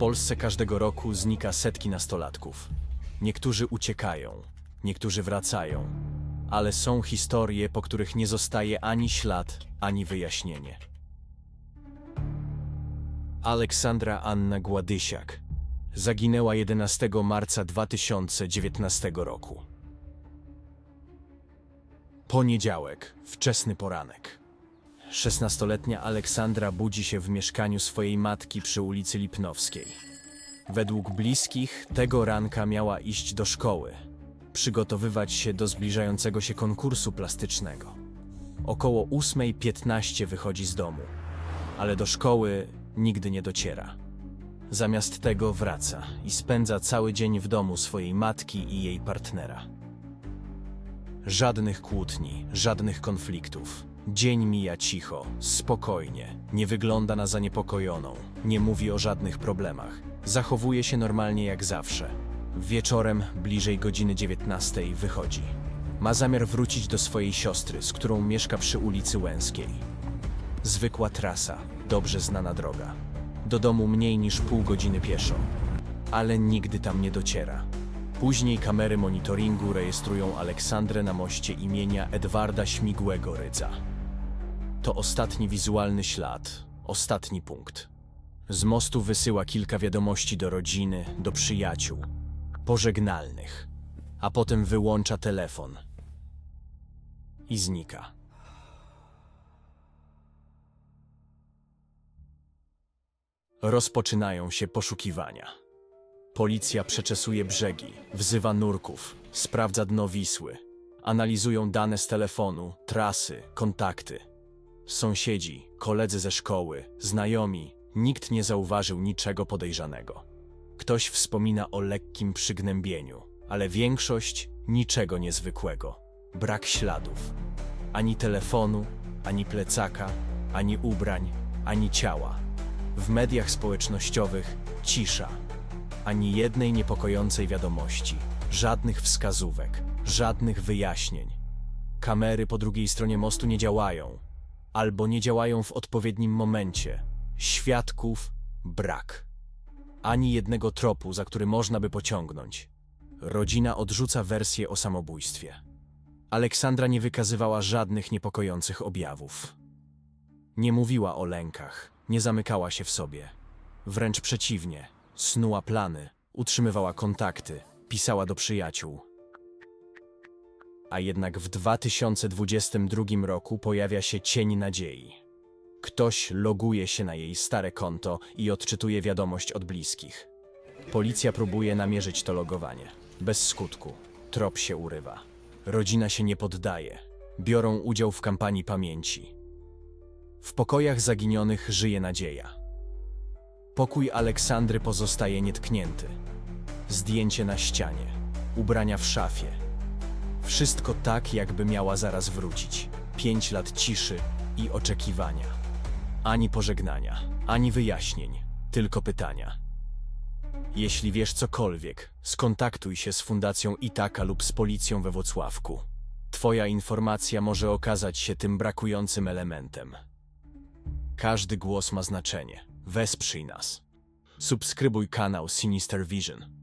Polsce każdego roku znika setki nastolatków. Niektórzy uciekają, niektórzy wracają, ale są historie, po których nie zostaje ani ślad, ani wyjaśnienie. Aleksandra Anna Gładysiak zaginęła 11 marca 2019 roku. Poniedziałek, wczesny poranek. 16-letnia Aleksandra budzi się w mieszkaniu swojej matki przy ulicy Lipnowskiej. Według bliskich tego ranka miała iść do szkoły, przygotowywać się do zbliżającego się konkursu plastycznego. Około 8.15 wychodzi z domu, ale do szkoły nigdy nie dociera. Zamiast tego wraca i spędza cały dzień w domu swojej matki i jej partnera. Żadnych kłótni, żadnych konfliktów. Dzień mija cicho, spokojnie, nie wygląda na zaniepokojoną, nie mówi o żadnych problemach. Zachowuje się normalnie jak zawsze. Wieczorem, bliżej godziny 19, wychodzi. Ma zamiar wrócić do swojej siostry, z którą mieszka przy ulicy Łęskiej. Zwykła trasa, dobrze znana droga. Do domu mniej niż pół godziny pieszo, ale nigdy tam nie dociera. Później kamery monitoringu rejestrują Aleksandrę na moście imienia Edwarda Śmigłego Rydza. To ostatni wizualny ślad, ostatni punkt. Z mostu wysyła kilka wiadomości do rodziny, do przyjaciół, pożegnalnych, a potem wyłącza telefon i znika. Rozpoczynają się poszukiwania. Policja przeczesuje brzegi, wzywa nurków, sprawdza dno Wisły. Analizują dane z telefonu, trasy, kontakty. Sąsiedzi, koledzy ze szkoły, znajomi, nikt nie zauważył niczego podejrzanego. Ktoś wspomina o lekkim przygnębieniu, ale większość niczego niezwykłego. Brak śladów. Ani telefonu, ani plecaka, ani ubrań, ani ciała. W mediach społecznościowych cisza. Ani jednej niepokojącej wiadomości, żadnych wskazówek, żadnych wyjaśnień. Kamery po drugiej stronie mostu nie działają, albo nie działają w odpowiednim momencie. Świadków brak. Ani jednego tropu, za który można by pociągnąć. Rodzina odrzuca wersję o samobójstwie. Aleksandra nie wykazywała żadnych niepokojących objawów. Nie mówiła o lękach, nie zamykała się w sobie. Wręcz przeciwnie, snuła plany, utrzymywała kontakty, pisała do przyjaciół. A jednak w 2022 roku pojawia się cień nadziei. Ktoś loguje się na jej stare konto i odczytuje wiadomość od bliskich. Policja próbuje namierzyć to logowanie. Bez skutku. Trop się urywa. Rodzina się nie poddaje. Biorą udział w kampanii pamięci. W pokojach zaginionych żyje nadzieja. Pokój Aleksandry pozostaje nietknięty. Zdjęcie na ścianie, ubrania w szafie. Wszystko tak, jakby miała zaraz wrócić. Pięć lat ciszy i oczekiwania. Ani pożegnania, ani wyjaśnień, tylko pytania. Jeśli wiesz cokolwiek, skontaktuj się z Fundacją Itaka lub z policją we Włocławku. Twoja informacja może okazać się tym brakującym elementem. Każdy głos ma znaczenie. Wesprzyj nas. Subskrybuj kanał Sinister Vision.